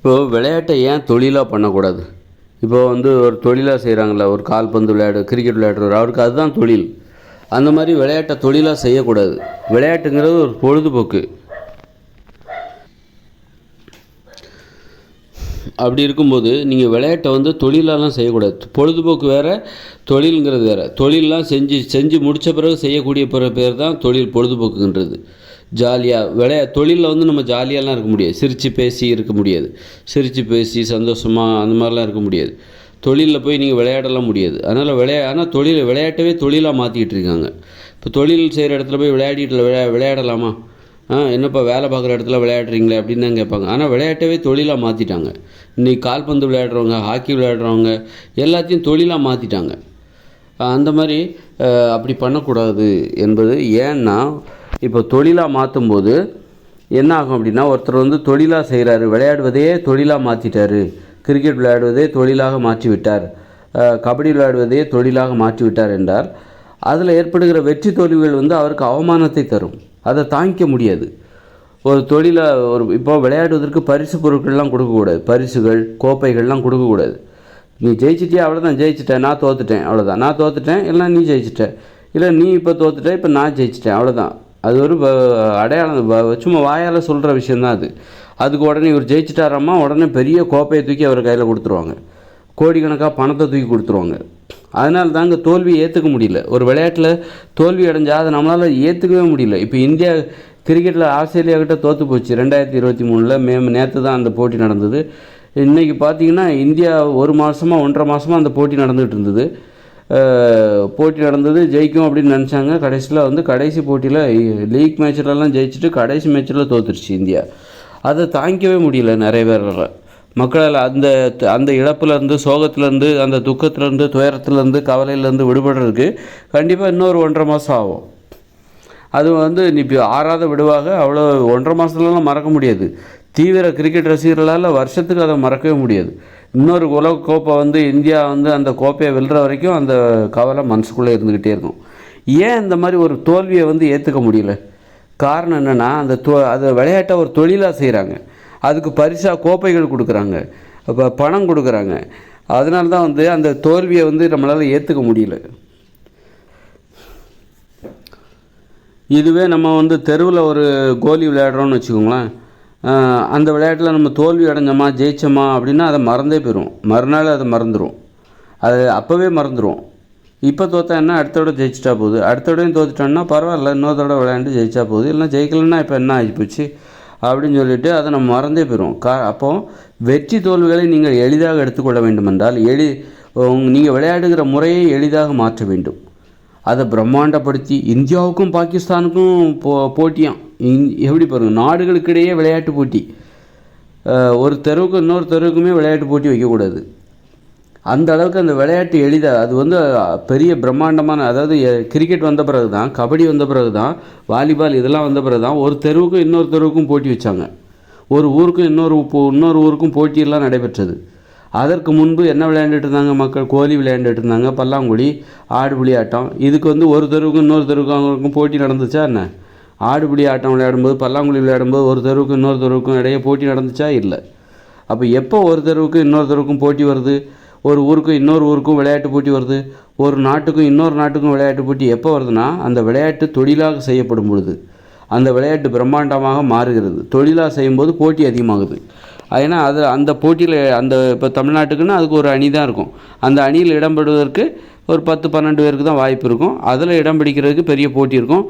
இப்போது விளையாட்டை ஏன் தொழிலாக பண்ணக்கூடாது? இப்போ வந்து ஒரு தொழிலாக செய்கிறாங்கள ஒரு கால்பந்து விளையாடு கிரிக்கெட் விளையாடுறவர் அவருக்கு அதுதான் தொழில். அந்த மாதிரி விளையாட்டை தொழிலாக செய்யக்கூடாது. விளையாட்டுங்கிறது ஒரு பொழுதுபோக்கு. அப்படி இருக்கும்போது நீங்கள் விளையாட்டை வந்து தொழிலெல்லாம் செய்யக்கூடாது. பொழுதுபோக்கு வேறு தொழிலுங்கிறது வேறு. தொழிலெலாம் செஞ்சு செஞ்சு முடித்த பிறகு செய்யக்கூடிய பிற பேர் தான் தொழில் பொழுதுபோக்குன்றது. ஜாலியாக விளையா தொழிலில் வந்து நம்ம ஜாலியாலாம் இருக்க முடியாது. சிரித்து பேசி இருக்க முடியாது. சிரித்து பேசி சந்தோஷமாக அந்த மாதிரிலாம் இருக்க முடியாது. தொழிலில் போய் நீங்கள் விளையாடலாம் முடியாது. அதனால் விளையா ஆனால் தொழில் விளையாட்டவே தொழிலாக மாற்றிக்கிட்டு இருக்காங்க. இப்போ தொழில் செய்கிற இடத்துல போய் விளையாடிட்டு விளையா விளையாடலாமா? ஆ என்னப்பா வேலை பார்க்குற இடத்துல விளையாடுறீங்களே அப்படின்னு தான் கேட்பாங்க. ஆனால் விளையாட்டவே தொழிலாக மாற்றிட்டாங்க இன்றைக்கி கால்பந்து விளையாடுறவங்க ஹாக்கி விளையாடுறவங்க எல்லாத்தையும் தொழிலாக மாற்றிட்டாங்க அந்த மாதிரி அப்படி பண்ணக்கூடாது என்பது ஏன்னா இப்போ தொழிலாக மாற்றும் போது என்ன ஆகும் அப்படின்னா ஒருத்தர் வந்து தொழிலாக செய்கிறாரு விளையாடுவதையே தொழிலாக மாற்றிட்டாரு கிரிக்கெட் விளையாடுவதே தொழிலாக மாற்றி விட்டார் கபடி விளையாடுவதையே தொழிலாக மாற்றி விட்டார் என்றார் அதில் ஏற்படுகிற வெற்றி தோல்விகள் வந்து அவருக்கு அவமானத்தை தரும். அதை தாங்கிக்க முடியாது. ஒரு தொழிலை ஒரு இப்போ விளையாடுவதற்கு பரிசு பொருட்கள்லாம் கொடுக்கக்கூடாது. பரிசுகள் கோப்பைகள்லாம் கொடுக்கக்கூடாது. நீ ஜெயிச்சிட்டியா அவ்வளோதான் ஜெயிச்சிட்டேன் நான் தோத்துட்டேன் அவ்வளோதான் நான் தோத்துட்டேன் இல்லை நீ ஜெயிச்சிட்ட. இல்லை நீ இப்போ தோத்துட்ட இப்போ நான் ஜெயிச்சிட்டேன் அவ்வளோதான் அது ஒரு அடையாளம் சும்மா வாயால் சொல்கிற விஷயந்தான் அது. அதுக்கு உடனே இவர் ஜெயிச்சிட்டாராம்மா உடனே பெரிய கோப்பையை தூக்கி அவர் கையில் கொடுத்துருவாங்க. கோடிக்கணக்காக பணத்தை தூக்கி கொடுத்துருவாங்க. அதனால தாங்க தோல்வியை ஏற்றுக்க முடியல. ஒரு விளையாட்டில் தோல்வி அடைஞ்சால் அதை நம்மளால் ஏற்றுக்கவே முடியல. இப்போ இந்தியா கிரிக்கெட்டில் ஆஸ்திரேலியாக்கிட்ட தோற்று போச்சு. ரெண்டாயிரத்தி இருபத்தி மூணில் மே நேற்று தான் அந்த போட்டி நடந்தது. இன்றைக்கி பார்த்தீங்கன்னா இந்தியா ஒரு மாதமாக ஒன்றரை மாதமாக அந்த போட்டி நடந்துகிட்டு இருந்தது. போட்டி நடந்தது ஜெயிக்கும் அப்படின்னு நினச்சாங்க. கடைசியில் வந்து கடைசி போட்டியில் லீக் மேட்ச்லலாம் ஜெயிச்சுட்டு கடைசி மேட்ச்சில் தோத்துருச்சு இந்தியா. அதை தாங்கிக்கவே முடியல நிறைய பேரால். மக்களால் அந்த அந்த இழப்புலேருந்து சோகத்துலேருந்து அந்த துக்கத்துலேருந்து துயரத்துலேருந்து கவலையிலேருந்து விடுபடுறதுக்கு கண்டிப்பாக இன்னொரு ஒன்றரை மாதம் ஆகும். அது வந்து நீ இப்போ ஆறாத விடுவாக அவ்வளோ ஒன்றரை மாதத்துலலாம் மறக்க முடியாது. தீவிர கிரிக்கெட் ரசிகர்களால் வருஷத்துக்கு அதை மறக்கவே முடியாது. இன்னொரு உலக கோப்பை வந்து இந்தியா வந்து அந்த கோப்பையை வெல்ற வரைக்கும் அந்த கவலை மனசுக்குள்ளே இருந்துக்கிட்டே இருக்கும். ஏன் இந்த மாதிரி ஒரு தோல்வியை வந்து ஏற்றுக்க முடியல? காரணம் என்னென்னா அந்த தொ அதை விளையாட்டை ஒரு தொழிலாக செய்கிறாங்க அதுக்கு பரிசாக கோப்பைகள் கொடுக்குறாங்க. அப்போ பணம் கொடுக்குறாங்க. அதனால தான் வந்து அந்த தோல்வியை வந்து நம்மளால் ஏற்றுக்க முடியல. இதுவே நம்ம வந்து தெருவில் ஒரு கோலி விளையாடுறோம்னு வச்சுக்கோங்களேன். அந்த விளையாட்டில் நம்ம தோல்வி அடைஞ்சோமா ஜெயிச்சோமா அப்படின்னா அதை மறந்தே போயிடும் மறுநாள் அதை மறந்துடும் அது அப்போவே மறந்துடும் இப்போ தோத்தா என்ன? அடுத்த தடவை ஜெயிச்சிட்டா போகுது அடுத்த தடவையும் பரவாயில்ல இன்னொரு தடவை விளையாண்டு ஜெயிச்சா போகுது இல்லைனா ஜெயிக்கலன்னா இப்போ என்ன ஆகி போச்சு அப்படின்னு சொல்லிட்டு அதை நம்ம மறந்தே போயிடும் கா அப்போ வெற்றி தோல்விகளை நீங்கள் எளிதாக எடுத்துக்கொள்ள வேண்டுமென்றால் எளி நீங்கள் விளையாடுகிற முறையை எளிதாக மாற்ற வேண்டும். அதை பிரம்மாண்டப்படுத்தி இந்தியாவுக்கும் பாகிஸ்தானுக்கும் போ போட்டியாம். இந்- எப்படி பாருங்கள் நாடுகளுக்கிடையே விளையாட்டு போட்டி. ஒரு தெருவுக்கு இன்னொரு தெருவுக்குமே விளையாட்டு போட்டி வைக்கக்கூடாது. அந்த அளவுக்கு அந்த விளையாட்டு எளிதாக அது வந்து பெரிய பிரம்மாண்டமான அதாவது கிரிக்கெட் வந்த பிறகு தான் கபடி வந்த பிறகு தான் வாலிபால் இதெல்லாம் வந்த பிறகு தான் ஒரு தெருவுக்கும் இன்னொரு தெருவுக்கும் போட்டி வச்சாங்க. ஒரு ஊருக்கும் இன்னொரு போ- இன்னொரு ஊருக்கும் போட்டியெல்லாம் நடைபெற்றது. அதற்கு முன்பு என்ன விளையாண்டுட்டு இருந்தாங்க மக்கள்? கோலி விளையாண்டுட்டு இருந்தாங்க பல்லாங்குழி ஆடுபுலி ஆட்டம். இதுக்கு வந்து ஒரு தெருவுக்கும் இன்னொரு தெருவுக்கும் அவங்களுக்கும் போட்டி நடந்துச்சா என்ன? ஆடுபிடி ஆட்டம் விளையாடும்போது பல்லாங்குழி விளையாடும்போது ஒரு தெருவுக்கும் இன்னொரு தெருவுக்கும் இடையே போட்டி நடந்துச்சா? இல்லை. அப்போ எப்போ ஒரு தெருவுக்கும் இன்னொரு தெருவுக்கும் போட்டி வருது? ஒரு ஊருக்கும் இன்னொரு ஊருக்கும் விளையாட்டு போட்டி வருது? ஒரு நாட்டுக்கும் இன்னொரு நாட்டுக்கும் விளையாட்டு போட்டி எப்போ வருதுன்னா அந்த விளையாட்டு தொழிலாக செய்யப்படும் பொழுது. அந்த விளையாட்டு பிரம்மாண்டமாக மாறுகிறது. தொழிலாக செய்யும்போது போட்டி அதிகமாகுது. ஏன்னா அது அந்த போட்டியில் அந்த இப்போ தமிழ்நாட்டுக்குன்னு அதுக்கு ஒரு அணி தான் இருக்கும். அந்த அணியில் இடம்பெறுவதற்கு ஒரு பத்து பன்னெண்டு பேருக்கு தான் வாய்ப்பு இருக்கும். அதில் இடம் பிடிக்கிறதுக்கு பெரிய போட்டி இருக்கும்.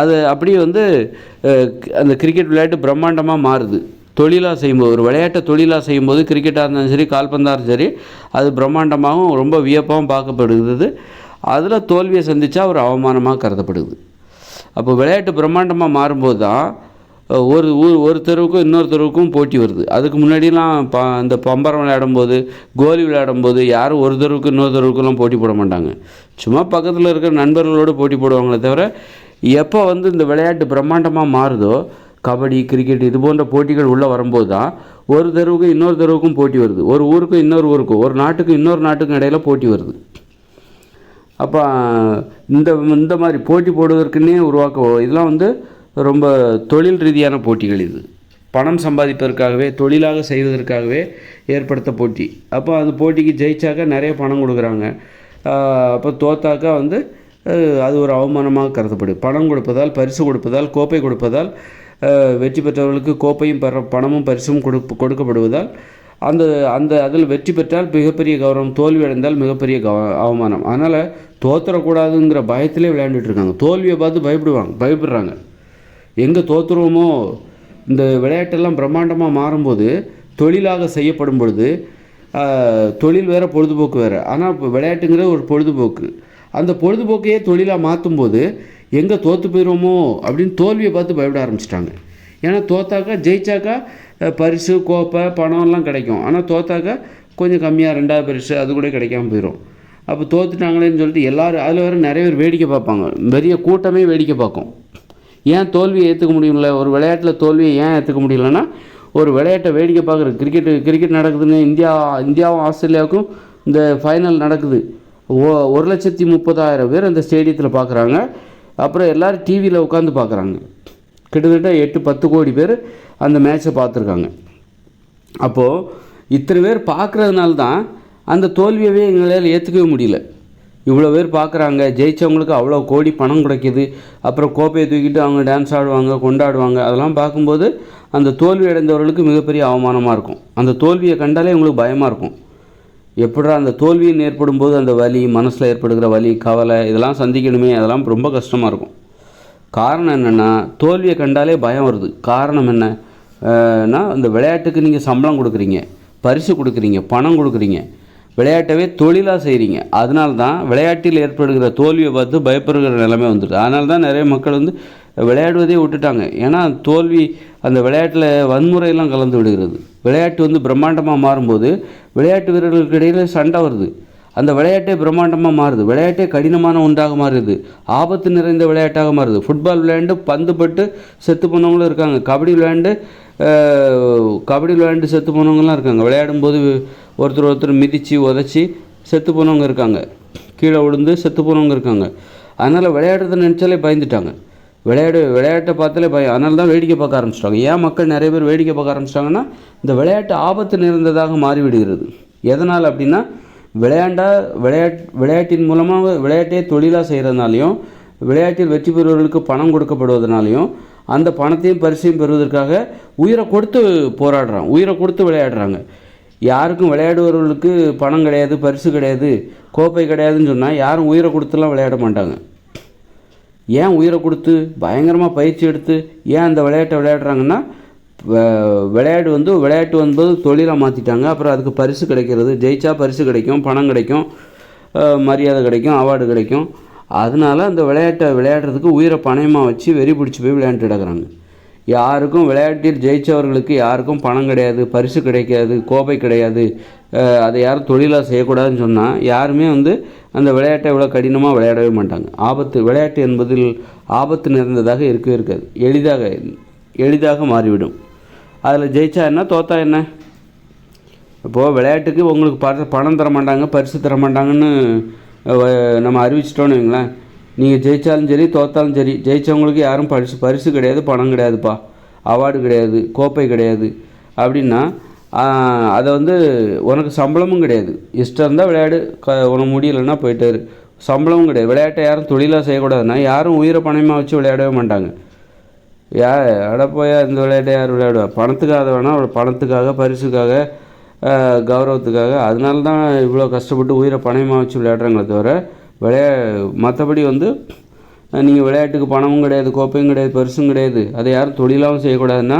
அது அப்படியே வந்து அந்த கிரிக்கெட் விளையாட்டு பிரம்மாண்டமாக மாறுது. தொழிலாக செய்யும்போது ஒரு விளையாட்டை தொழிலாக செய்யும்போது கிரிக்கெட்டாக இருந்தாலும் சரி கால்பந்தாக இருந்தாலும் சரி அது பிரம்மாண்டமாகவும் ரொம்ப வியப்பாகவும் பார்க்கப்படுகிறது. அதில் தோல்வியை சந்தித்தா ஒரு அவமானமாக கருதப்படுது. அப்போ விளையாட்டு பிரம்மாண்டமாக மாறும்போது தான் ஒரு ஊர் ஒரு தெருவுக்கும் இன்னொரு தெருவுக்கும் போட்டி வருது. அதுக்கு முன்னாடிலாம் ப இந்த பம்பரம் விளையாடும்போது கோலி விளையாடும்போது யாரும் ஒரு தெருவுக்கு இன்னொரு தெருவுக்குலாம் போட்டி போட மாட்டாங்க. சும்மா பக்கத்தில் இருக்கிற நண்பர்களோடு போட்டி போடுவாங்களே தவிர எப்போ வந்து இந்த விளையாட்டு பிரம்மாண்டமாக மாறுதோ கபடி கிரிக்கெட் இது போன்ற போட்டிகள் உள்ளே வரும்போது தான் ஒரு தெருவுக்கும் இன்னொரு தெருவுக்கும் போட்டி வருது. ஒரு ஊருக்கும் இன்னொரு ஊருக்கும் ஒரு நாட்டுக்கும் இன்னொரு நாட்டுக்கும் இடையில போட்டி வருது. அப்போ இந்த இந்த மாதிரி போட்டி போடுவதற்குன்னே உருவாக்க இதெல்லாம் வந்து ரொம்ப தொழில் ரீதியான போட்டிகள் இது. பணம் சம்பாதிப்பதற்காகவே தொழிலாக செய்வதற்காகவே ஏற்படுத்த போட்டி. அப்போ அந்த போட்டிக்கு ஜெயிச்சாக்கா நிறைய பணம் கொடுக்குறாங்க. அப்போ தோத்தாக்கா வந்து அது ஒரு அவமானமாக கருதப்படுது பணம் கொடுப்பதால் பரிசு கொடுப்பதால் கோப்பை கொடுப்பதால் வெற்றி பெற்றவர்களுக்கு கோப்பையும் பெற பணமும் பரிசும் கொடுப்பு கொடுக்கப்படுவதால் அந்த அந்த அதில் வெற்றி பெற்றால் மிகப்பெரிய கௌரவம் தோல்வி அடைந்தால் மிகப்பெரிய கவ அவமானம். அதனால் தோத்துறக்கூடாதுங்கிற பயத்திலே விளையாண்டுட்டு இருக்காங்க. தோல்வியை பார்த்து பயப்படுவாங்க பயப்படுறாங்க. எங்கே தோற்றுருவோமோ இந்த விளையாட்டெல்லாம் பிரம்மாண்டமாக மாறும்போது தொழிலாக செய்யப்படும் பொழுது தொழில் வேறு பொழுதுபோக்கு வேறு. ஆனால் இப்போ விளையாட்டுங்கிறது ஒரு பொழுதுபோக்கு. அந்த பொழுதுபோக்கையே தொழிலாக மாற்றும்போது எங்கே தோற்று போயிடுவோமோ அப்படின்னு தோல்வியை பார்த்து பயப்பட ஆரம்பிச்சிட்டாங்க. ஏன்னா தோத்தாக்கா ஜெயிச்சாக்கா பரிசு கோப்பை பணம்லாம் கிடைக்கும். ஆனால் தோத்தாக்கா கொஞ்சம் கம்மியாக ரெண்டாவது பரிசு அது கூட கிடைக்காம போயிடும் அப்போ தோத்துட்டாங்களேன்னு சொல்லிட்டு எல்லாரும் அதில் வேறு நிறைய பேர் வேடிக்கை பார்ப்பாங்க. பெரிய கூட்டமே வேடிக்கை பார்க்கும். ஏன் தோல்வியை ஏற்றுக்க முடியல ஒரு விளையாட்டில் தோல்வியை ஏன் ஏற்றுக்க முடியலன்னா ஒரு விளையாட்டை வேடிக்கை பார்க்குறது. கிரிக்கெட் கிரிக்கெட் நடக்குதுன்னு இந்தியா இந்தியாவும் ஆஸ்திரேலியாவுக்கும் இந்த ஃபைனல் நடக்குது. ஓ ஒரு லட்சத்தி முப்பதாயிரம் பேர் அந்த ஸ்டேடியத்தில் பார்க்குறாங்க. அப்புறம் எல்லோரும் டிவியில் உட்காந்து பார்க்குறாங்க. கிட்டத்தட்ட எட்டு பத்து கோடி பேர் அந்த மேட்ச்சை பார்த்துருக்காங்க. அப்போது இத்தனை பேர் பார்க்குறதுனால தான் அந்த தோல்வியவே எங்களால் ஏற்றுக்கவே முடியல. இவ்வளோ பேர் பார்க்குறாங்க. ஜெயித்தவங்களுக்கு அவ்வளோ கோடி பணம் கிடைக்கிது. அப்புறம் கோப்பையை தூக்கிட்டு அவங்க டான்ஸ் ஆடுவாங்க கொண்டாடுவாங்க. அதெல்லாம் பார்க்கும்போது அந்த தோல்வி அடைந்தவர்களுக்கு மிகப்பெரிய அவமானமாக இருக்கும். அந்த தோல்வியை கண்டாலே உங்களுக்கு பயமாக இருக்கும். எப்படா அந்த தோல்வியின் ஏற்படும் போது அந்த வலி மனசில் ஏற்படுகிற வலி கவலை இதெல்லாம் சந்திக்கணுமே. அதெல்லாம் ரொம்ப கஷ்டமாக இருக்கும். காரணம் என்னென்னா தோல்வியை கண்டாலே பயம் வருது. காரணம் என்னன்னா இந்த விளையாட்டுக்கு நீங்கள் சம்பளம் கொடுக்குறீங்க பரிசு கொடுக்குறீங்க பணம் கொடுக்குறீங்க. விளையாட்டவே தொழிலாக செய்கிறீங்க அதனால தான் விளையாட்டில் ஏற்படுகிற தோல்வியை பார்த்து பயப்படுகிற நிலைமை வந்துடுது. அதனால தான் நிறைய மக்கள் வந்து விளையாடுவதே விட்டுட்டாங்க. ஏன்னா தோல்வி அந்த விளையாட்டில் வன்முறையெல்லாம் கலந்து விடுகிறது. விளையாட்டு வந்து பிரம்மாண்டமாக மாறும்போது விளையாட்டு வீரர்களுக்கு இடையில் சண்டை வருது. அந்த விளையாட்டே பிரம்மாண்டமாக மாறுது. விளையாட்டே கடினமான ஒன்றாக மாறுது. ஆபத்து நிறைந்த விளையாட்டாக மாறுது. ஃபுட்பால் விளையாண்டு பந்து பட்டு செத்து போனவங்களும் இருக்காங்க. கபடி விளையாண்டு கபடி விளையாண்டு செத்து போனவங்களாம் இருக்காங்க. விளையாடும்போது ஒருத்தர் ஒருத்தர் மிதித்து உதச்சி செத்து போனவங்க இருக்காங்க. கீழே விழுந்து செத்து போனவங்க இருக்காங்க. அதனால் விளையாடுறத நினச்சாலே பயந்துட்டாங்க. விளையாடு விளையாட்டை பார்த்தாலே பயம். அதனால தான் வேடிக்கை பார்க்க ஆரம்பிச்சிட்டாங்க. ஏன் மக்கள் நிறைய பேர் வேடிக்கை பார்க்க ஆரம்பிச்சிட்டாங்கன்னா இந்த விளையாட்டு ஆபத்து நிறைந்ததாக மாறிவிடுகிறது. எதனால் அப்படின்னா விளையாண்டா விளையாட் விளையாட்டின் மூலமாக விளையாட்டே தொழிலாக செய்கிறதுனாலையும் விளையாட்டில் வெற்றி பெறுவர்களுக்கு பணம் கொடுக்கப்படுவதனாலையும் அந்த பணத்தையும் பரிசையும் பெறுவதற்காக உயிரை கொடுத்து போராடுறான் உயிரை கொடுத்து விளையாடுறாங்க. யாருக்கும் விளையாடுபவர்களுக்கு பணம் கிடையாது பரிசு கிடையாது கோப்பை கிடையாதுன்னு சொன்னால் யாரும் உயிரை கொடுத்துலாம் விளையாட மாட்டாங்க. ஏன் உயிரை கொடுத்து பயங்கரமாக பயிற்சி எடுத்து ஏன் அந்த விளையாட்டை விளையாடுறாங்கன்னா விளையாடு விளையாட்டு வந்து விளையாட்டு வந்து தொழிலாக மாற்றிட்டாங்க அப்புறம் அதுக்கு பரிசு கிடைக்கிறது. ஜெயிச்சா பரிசு கிடைக்கும் பணம் கிடைக்கும் மரியாதை கிடைக்கும் அவார்டு கிடைக்கும். அதனால அந்த விளையாட்டை விளையாடுறதுக்கு உயிரை பணயமாக வச்சு வெறி பிடிச்சி போய் விளையாண்டுட்டு கிடக்குறாங்க. யாருக்கும் விளையாட்டில் ஜெயித்தவர்களுக்கு யாருக்கும் பணம் கிடையாது பரிசு கிடைக்காது கோப்பை கிடையாது. அதை யாரும் தொழிலாக செய்யக்கூடாதுன்னு சொன்னால் யாருமே வந்து அந்த விளையாட்டை இவ்வளோ கடினமாக விளையாடவே மாட்டாங்க. ஆபத்து விளையாட்டு என்பதில் ஆபத்து நிறைந்ததாக இருக்கவே இருக்காது. எளிதாக எளிதாக மாறிவிடும். அதில் ஜெயிச்சா என்ன தோத்தா என்ன? இப்போது விளையாட்டுக்கு உங்களுக்கு ப பணம் தர மாட்டாங்க பரிசு தர மாட்டாங்கன்னு நம்ம அறிவிச்சிட்டோன்னு வைங்களேன். நீங்கள் ஜெயித்தாலும் சரி தோத்தாலும் சரி ஜெயித்தவங்களுக்கு யாரும் பரிசு பரிசு கிடையாது பணம் கிடையாதுப்பா. அவார்டு கிடையாது கோப்பை கிடையாது. அப்படின்னா அதை வந்து உனக்கு சம்பளமும் கிடையாது. இஷ்டம் இருந்தால் விளையாடு க உனக்கு முடியலைன்னா போயிட்டாரு. சம்பளமும் கிடையாது. விளையாட்டை யாரும் தொழிலாக செய்யக்கூடாதுன்னா யாரும் உயிரை பணமாக வச்சு விளையாடவே மாட்டாங்க. யா அட போயா இந்த விளையாட்டை யார் விளையாடுவா? பணத்துக்காக வேணால் பணத்துக்காக பரிசுக்காக கௌரவத்துக்காக. அதனால தான் இவ்வளோ கஷ்டப்பட்டு உயிரை பணமாக வச்சு விளையாடுறாங்களே தவிர விளையா மற்றபடி வந்து நீங்கள் விளையாட்டுக்கு பணமும் கிடையாது கோப்பையும் கிடையாது பரிசும் கிடையாது. அதை யாரும் தொழிலாகவும் செய்யக்கூடாதுன்னா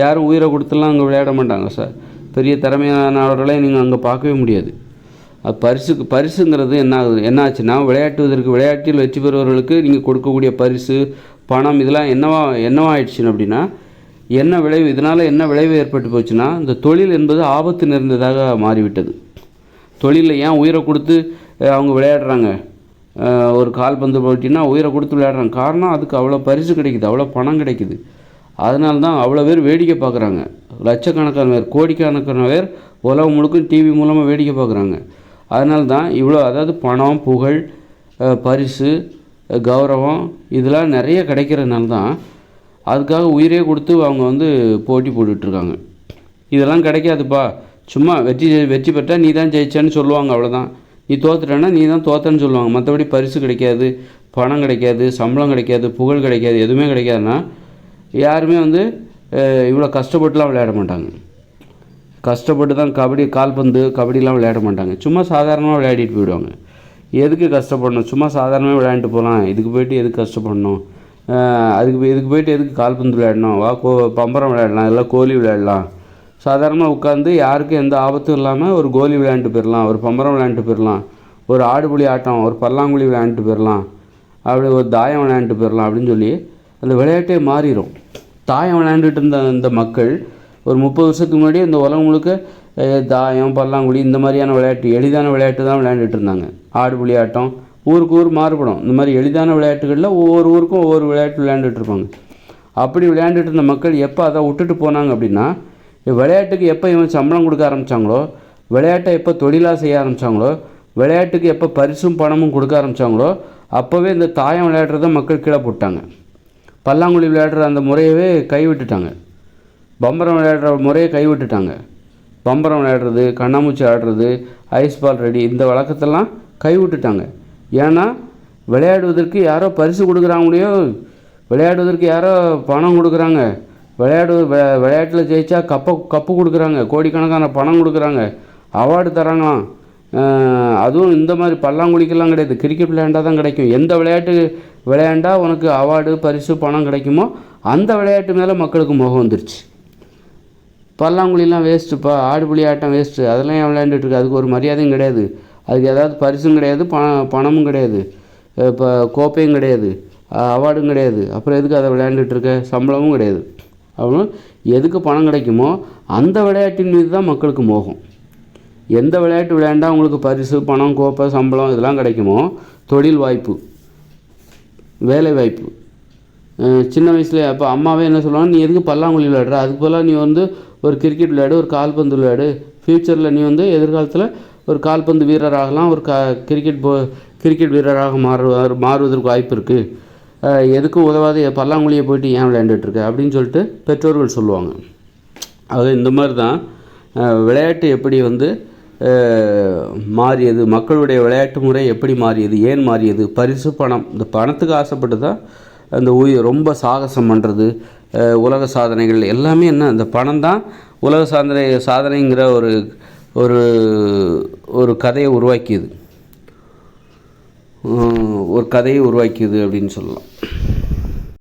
யாரும் உயிரை கொடுத்துலாம் அங்கே விளையாட மாட்டாங்க சார். பெரிய திறமையானவர்களே நீங்கள் அங்கே பார்க்கவே முடியாது. அது பரிசுக்கு பரிசுங்கிறது என்ன ஆகுது என்ன ஆச்சுன்னா விளையாட்டுவதற்கு விளையாட்டில் வெற்றி பெறுபவர்களுக்கு நீங்கள் கொடுக்கக்கூடிய பரிசு பணம் இதெல்லாம் என்னவா என்னவா ஆயிடுச்சுன்னு அப்படின்னா என்ன விளைவு இதனால் என்ன விளைவு ஏற்பட்டு போச்சுன்னா இந்த தொழில் என்பது ஆபத்து நிறைந்ததாக மாறிவிட்டது. தொழிலில் ஏன் உயிரை கொடுத்து அவங்க விளையாடுறாங்க. ஒரு கால்பந்து போட்டின்னா உயிரை கொடுத்து விளையாடுறாங்க. காரணம் அதுக்கு அவ்வளோ பரிசு கிடைக்குது அவ்வளோ பணம் கிடைக்குது. அதனால தான் அவ்வளோ பேர் வேடிக்கை பார்க்குறாங்க. லட்சக்கணக்கான பேர் கோடிக்கணக்கான பேர் உலகம் முழுக்க டிவி மூலமாக வேடிக்கை பார்க்குறாங்க. அதனால தான் இவ்வளோ அதாவது பணம் புகழ் பரிசு கௌரவம் இதெல்லாம் நிறைய கிடைக்கிறதுனால தான் அதுக்காக உயிரே கொடுத்து அவங்க வந்து போட்டி போட்டுட்ருக்காங்க. இதெல்லாம் கிடைக்காதுப்பா. சும்மா வெற்றி ஜெய்- வெற்றி பெற்றால் நீ தான் ஜெயிச்சேன்னு சொல்லுவாங்க அவ்வளோதான் நீ தோத்துட்டேன்னா நீ தான் தோத்தன்னு சொல்லுவாங்க. மற்றபடி பரிசு கிடைக்காது பணம் கிடைக்காது சம்பளம் கிடைக்காது புகழ் கிடைக்காது எதுவுமே கிடைக்காதுன்னா யாருமே வந்து இவ்வளோ கஷ்டப்பட்டுலாம் விளையாட மாட்டாங்க. கஷ்டப்பட்டு தான் கபடி கால்பந்து கபடிலாம் விளையாட மாட்டாங்க. சும்மா சாதாரணமாக விளையாடிட்டு போயிடுவாங்க. எதுக்கு கஷ்டப்படணும்? சும்மா சாதாரணமாக விளையாண்டுட்டு போகலாம் இதுக்கு போயிட்டு எதுக்கு கஷ்டப்படணும்? அதுக்கு போய்- இதுக்கு போயிட்டு எதுக்கு கால்பந்து விளையாடணும்? வா கோ பம்பரம் விளையாடலாம் இல்லை கோலி விளையாடலாம். சாதாரணமாக உட்காந்து யாருக்கும் எந்த ஆபத்தும் இல்லாமல் ஒரு கோலி விளையாண்டு போயிடலாம் ஒரு பம்பரம் விளையாண்டு போயிடலாம் ஒரு ஆடுபுலி ஆட்டம் ஒரு பல்லாங்குழி விளையாண்டுட்டு போயிடலாம் அப்படி ஒரு தாயம் விளையாண்டுட்டு போயிடலாம் அப்படின்னு சொல்லி அந்த விளையாட்டே மாறிடும் தாயம் விளையாண்டுட்டு இருந்த இந்த மக்கள் ஒரு முப்பது வருஷத்துக்கு முன்னாடி இந்த உலகம் முழுக்க தாயம் பல்லாங்குழி இந்த மாதிரியான விளையாட்டு எளிதான விளையாட்டு தான் விளையாண்டுட்டு இருந்தாங்க. ஆடுபுலி ஆட்டம் ஊருக்கு ஊர் மாறுபடும். இந்த மாதிரி எளிதான விளையாட்டுகளில் ஒவ்வொரு ஊருக்கும் ஒவ்வொரு விளையாட்டு விளையாண்டுட்டு இருப்பாங்க. அப்படி விளையாண்டுட்டு இருந்த மக்கள் எப்போ அதை விட்டுட்டு போனாங்க அப்படின்னா விளையாட்டுக்கு எப்போ இவன் சம்பளம் கொடுக்க ஆரம்பித்தாங்களோ விளையாட்டை எப்போ தொழிலாக செய்ய ஆரம்பித்தாங்களோ விளையாட்டுக்கு எப்போ பரிசும் பணமும் கொடுக்க ஆரம்பித்தாங்களோ அப்போவே இந்த தாயம் விளையாடுறத மக்கள் கீழே போட்டாங்க. பல்லாங்குழி விளையாடுற அந்த முறையவே கைவிட்டுட்டாங்க. பம்பரம் விளையாடுற முறையை கைவிட்டுட்டாங்க. பம்பரம் விளையாடுறது கண்ணாமூச்சி ஆடுறது ஐஸ் பால் ரெடி இந்த வழக்கத்தெல்லாம் கைவிட்டுட்டாங்க. ஏன்னா விளையாடுவதற்கு யாரோ பரிசு கொடுக்குறாங்களையோ விளையாடுவதற்கு யாரோ பணம் கொடுக்குறாங்க. விளையாடு வெ- விளையாட்டில் ஜெயிச்சா கப்பை கப்பு கொடுக்குறாங்க கோடிக்கணக்கான பணம் கொடுக்குறாங்க அவார்டு தராங்களாம். அதுவும் இந்த மாதிரி பல்லாங்குழிக்கெல்லாம் கிடையாது. கிரிக்கெட் விளையாண்டா தான் கிடைக்கும். எந்த விளையாட்டு விளையாண்டா உனக்கு அவார்டு பரிசு பணம் கிடைக்குமோ அந்த விளையாட்டு மேலே மக்களுக்கு முகம் வந்துருச்சு. பல்லாங்குழிலாம் வேஸ்ட்டுப்பா. ஆடுபுலி ஆட்டம் வேஸ்ட்டு. அதெல்லாம் ஏன் விளையாண்டுட்டு அதுக்கு ஒரு மரியாதையும் கிடையாது. அதுக்கு ஏதாவது பரிசும் கிடையாது பணம் பணமும் கிடையாது. இப்போ கோப்பையும் கிடையாது அவார்டும் கிடையாது. அப்புறம் எதுக்கு அதை விளையாண்டுட்டு இருக்க சம்பளமும் கிடையாது. அப்புறம் எதுக்கு பணம் கிடைக்குமோ அந்த விளையாட்டின் மீது தான் மக்களுக்கு மோகம். எந்த விளையாட்டு விளையாண்டா உங்களுக்கு பரிசு பணம் கோப்பை சம்பளம் இதெல்லாம் கிடைக்குமோ தொழில் வாய்ப்பு வேலை வாய்ப்பு. சின்ன வயசில் அப்போ அம்மாவே என்ன சொல்லுவாங்க நீ எதுக்கு பல்லாங்குழி விளையாடுற? அதுக்கு பதிலாக நீ வந்து ஒரு கிரிக்கெட் விளையாடு ஒரு கால்பந்து விளையாடு. ஃப்யூச்சரில் நீ வந்து எதிர்காலத்தில் ஒரு கால்பந்து வீரராகலாம் ஒரு க கிரிக்கெட் போ கிரிக்கெட் வீரராக மாறுவார் மாறுவதற்கு வாய்ப்பு இருக்குது எதுக்கும் உதவாத பல்லாங்குழியை போயிட்டு ஏன் விளையாண்டுட்டு இருக்க அப்படின்னு சொல்லிட்டு பெற்றோர்கள் சொல்லுவாங்க. அது இந்த மாதிரி தான் விளையாட்டு எப்படி வந்து மாறியது மக்களுடைய விளையாட்டு முறை எப்படி மாறியது ஏன் மாறியது பரிசு பணம் இந்த பணத்துக்கு ஆசைப்பட்டு தான் அந்த உயிர் ரொம்ப சாகசம் பண்ணுறது உலக சாதனைகள் எல்லாமே என்ன இந்த பணம் தான் உலக சாதனை சாதனைங்கிற ஒரு ஒரு ஒரு கதையை உருவாக்கியது. ஒரு கதையை உருவாக்கியது அப்படின்னு சொல்லலாம்.